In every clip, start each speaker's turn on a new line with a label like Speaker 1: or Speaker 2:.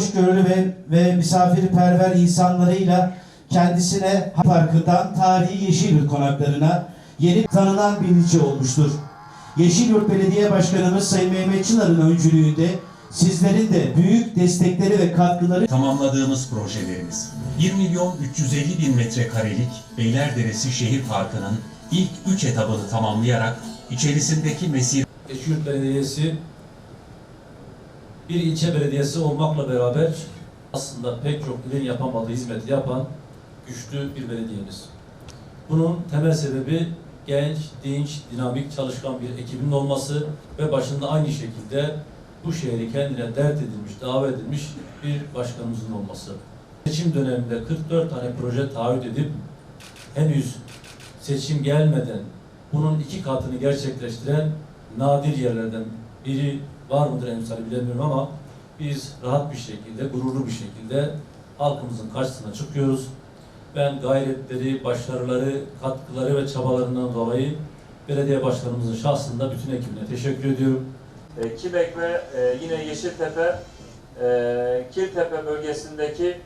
Speaker 1: hoşgörülü ve, ve misafirperver insanlarıyla kendisine parkından tarihi Yeşilyurt konaklarına yeni tanınan bir ilçe olmuştur. Yeşilyurt Belediye Başkanımız Sayın Mehmet Çınar'ın öncülüğünde sizlerin de büyük destekleri ve katkıları
Speaker 2: Tamamladığımız projelerimiz 1 milyon 350 bin metrekarelik Beylerderesi Şehir Parkı'nın ilk 3 etabını tamamlayarak içerisindeki mesire
Speaker 3: Eşyurt Belediyesi bir ilçe belediyesi olmakla beraber aslında pek çok ilin yapamadığı hizmeti yapan güçlü bir belediyemiz. Bunun temel sebebi genç, dinç, dinamik, çalışkan bir ekibin olması ve başında aynı şekilde bu şehri kendine dert edilmiş, davet edilmiş bir başkanımızın olması. Seçim döneminde 44 tane proje taahhüt edip henüz seçim gelmeden bunun iki katını gerçekleştiren nadir yerlerden biri var mıdır emsali bilemiyorum ama biz rahat bir şekilde, gururlu bir şekilde halkımızın karşısına çıkıyoruz. Ben gayretleri, başarıları, katkıları ve çabalarından dolayı belediye başkanımızın şahsında bütün ekibine teşekkür ediyorum.
Speaker 4: E, Kibek ve e, yine Yeşiltepe, e, Kiltepe bölgesindeki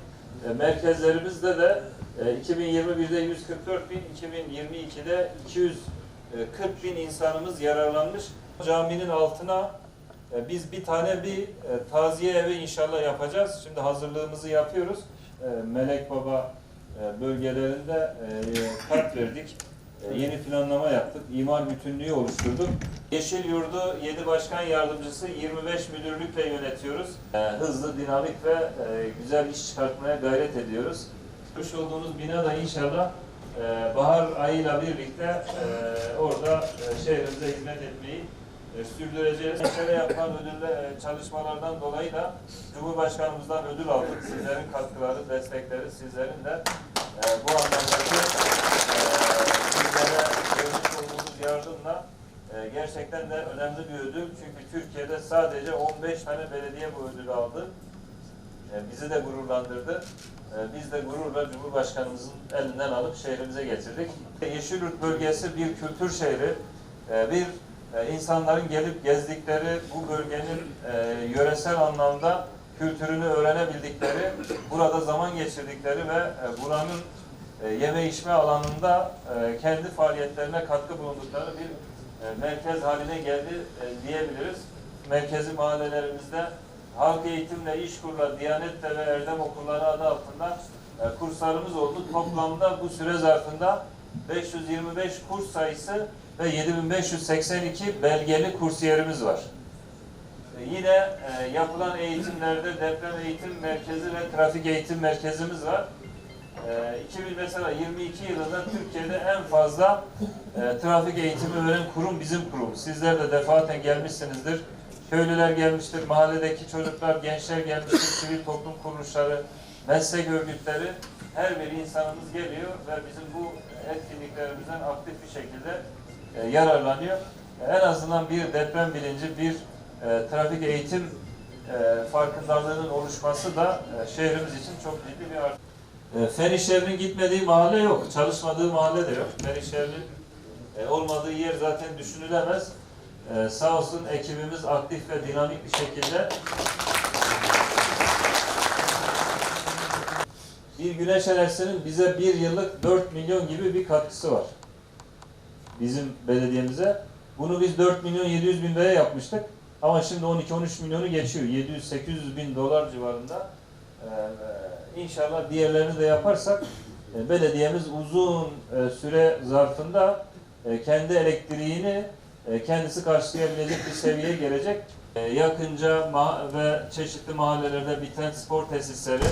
Speaker 4: merkezlerimizde de e, 2021'de 144 bin, 2022'de 240 bin insanımız yararlanmış. Caminin altına e, biz bir tane bir e, taziye evi inşallah yapacağız. Şimdi hazırlığımızı yapıyoruz. E, Melek Baba bölgelerinde kart verdik. Yeni planlama yaptık. İmar bütünlüğü oluşturduk. Yeşil Yurdu 7 Başkan Yardımcısı 25 müdürlükle yönetiyoruz. Hızlı, dinamik ve güzel iş çıkartmaya gayret ediyoruz. Kuş olduğunuz bina da inşallah bahar ayıyla birlikte orada e, şehrimize hizmet etmeyi e, sürdüreceğiz. Mesele yapılan ödülle, e, çalışmalardan dolayı da Cumhurbaşkanımızdan ödül aldık. Sizlerin katkıları, destekleri sizlerin de e, bu anlamdaki e, sizlere vermiş olduğunuz yardımla e, gerçekten de önemli bir ödül. Çünkü Türkiye'de sadece 15 tane belediye bu ödülü aldı. E, bizi de gururlandırdı. E, biz de gururla Cumhurbaşkanımızın elinden alıp şehrimize getirdik. Yeşilyurt bölgesi bir kültür şehri. E, bir e, insanların gelip gezdikleri bu bölgenin e, yöresel anlamda kültürünü öğrenebildikleri, burada zaman geçirdikleri ve e, buranın e, yeme içme alanında kendi faaliyetlerine katkı bulundukları bir merkez haline geldi diyebiliriz. Merkezi mahallelerimizde halk eğitimle, işkurla, diyanetle ve erdem okulları adı altında kurslarımız oldu. Toplamda bu süre zarfında 525 kurs sayısı ve 7582 belgeli kursiyerimiz var. Yine e, yapılan eğitimlerde deprem eğitim merkezi ve trafik eğitim merkezimiz var. E, 2000 mesela 22 yılında Türkiye'de en fazla e, trafik eğitimi veren kurum bizim kurum. Sizler de defaten gelmişsinizdir. Köylüler gelmiştir, mahalledeki çocuklar, gençler gelmiştir, sivil toplum kuruluşları, meslek örgütleri, her bir insanımız geliyor ve bizim bu etkinliklerimizden aktif bir şekilde e, yararlanıyor. E, En azından bir deprem bilinci, bir e, trafik eğitim e, farkındalığının oluşması da e, şehrimiz için çok ciddi bir artı. E, fen işlerinin gitmediği mahalle yok, çalışmadığı mahalle de yok. Fen işlerinin e, olmadığı yer zaten düşünülemez. E, sağ olsun ekibimiz aktif ve dinamik bir şekilde bir güneş enerjisinin bize bir yıllık 4 milyon gibi bir katkısı var. Bizim belediyemize. Bunu biz 4 milyon 700 bin liraya yapmıştık. Ama şimdi 12-13 milyonu geçiyor. 700-800 bin dolar civarında. Ee, inşallah diğerlerini de yaparsak e, belediyemiz uzun e, süre zarfında e, kendi elektriğini e, kendisi karşılayabilecek bir seviyeye gelecek. E, yakınca ve çeşitli mahallelerde biten spor tesisleri,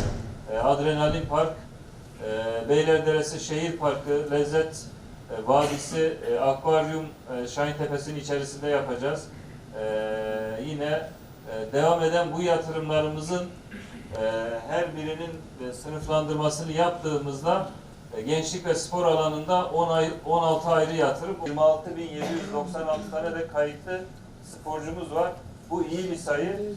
Speaker 4: e, Adrenalin Park, e, Beylerderesi Şehir Parkı, Lezzet e, Vadisi, e, Akvaryum e, Şahin Tepesi'nin içerisinde yapacağız. E, yine e, devam eden bu yatırımlarımızın e, her birinin e, sınıflandırmasını yaptığımızda e, gençlik ve spor alanında 10 ay, 16 ayrı yatırım, 26.796 tane de kayıtlı sporcumuz var. Bu iyi bir sayı.